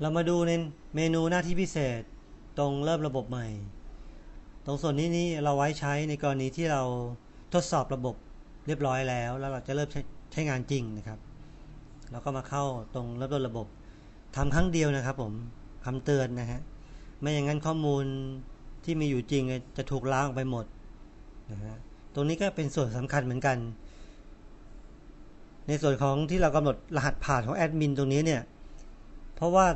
เรามาดูในเมนูหน้าที่พิเศษตรงเริ่มระบบใหม่ ตรงส่วนนี้นี่เราไว้ใช้ในกรณีที่เราทดสอบระบบเรียบร้อยแล้ว แล้วเราจะเริ่มใช้ใชงานจริงนะครับเราก็มาเข้าตรงเริ่มต้นระบบทำครั้งเดียวนะครับ ผมคำเตือนนะฮะไม่อย่างนั้นข้อมูลที่มีอยู่จริงจะถูกล้างออกไปหมดนะฮะตรงนี้ก็เป็นส่วนสำคัญเหมือนกัน ในส่วนของที่เรากำหนดรหัสผ่านของแอดมินตรงนี้เนี่ย เพราะว่า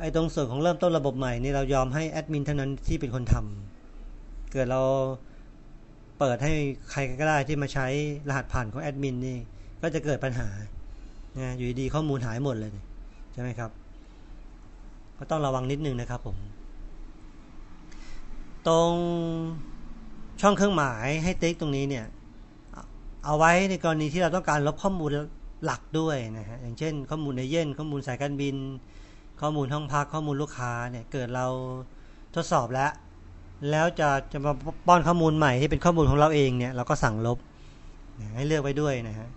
ไอ้ตรงส่วนของเริ่มต้นระบบใหม่นี่เรายอมให้แอดมินเท่านั้นที่เป็นคนทำเกิดเราเปิดให้ใครก็ได้ที่มาใช้รหัสผ่านของแอดมินนี่ก็จะเกิดปัญหานะอยู่ดีข้อมูลหายหมดเลยใช่ไหมครับ ก็ต้องระวังนิดนึงนะครับผม ตรงช่องเครื่องหมายให้ติ๊กตรงนี้เนี่ย เอาไว้ในกรณีที่เราต้องการลบข้อมูล หลักด้วยนะฮะอย่างเช่น ข้อมูลในเย่นข้อมูลสายการบิน ข้อมูลห้องพักข้อมูลลูกค้าเนี่ยเกิดเราทดสอบแล้ว แล้วจะจะมาป้อนข้อมูลใหม่ที่เป็นข้อมูลของเราเองเนี่ยเราก็สั่งลบให้เลือกไว้ด้วยนะฮะ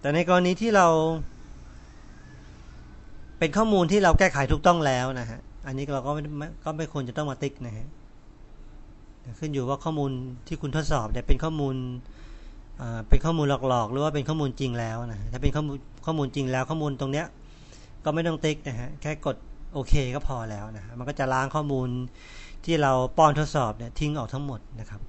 แต่ในกรณีที่เรา เป็นข้อมูลที่เราแก้ไขถูกต้องแล้วนะฮะอันนี้เราก็ไม่ก็ไม่ควรจะต้องมาติ๊กนะฮะขึ้นอยู่ว่าข้อมูลที่คุณทดสอบเนี่ยเป็นข้อมูล เป็นข้อมูลหลอกๆ หรือว่าเป็นข้อมูลจริงแล้วนะถ้าเป็นข้อมูลข้อมูลจริงแล้วข้อมูลตรงเนี้ยก็ไม่ต้องติ๊กนะฮะแค่กดโอเคก็พอแล้วนะมันก็จะล้างข้อมูลที่เราป้อนทดสอบเนี่ยทิ้งออกทั้งหมดนะครับ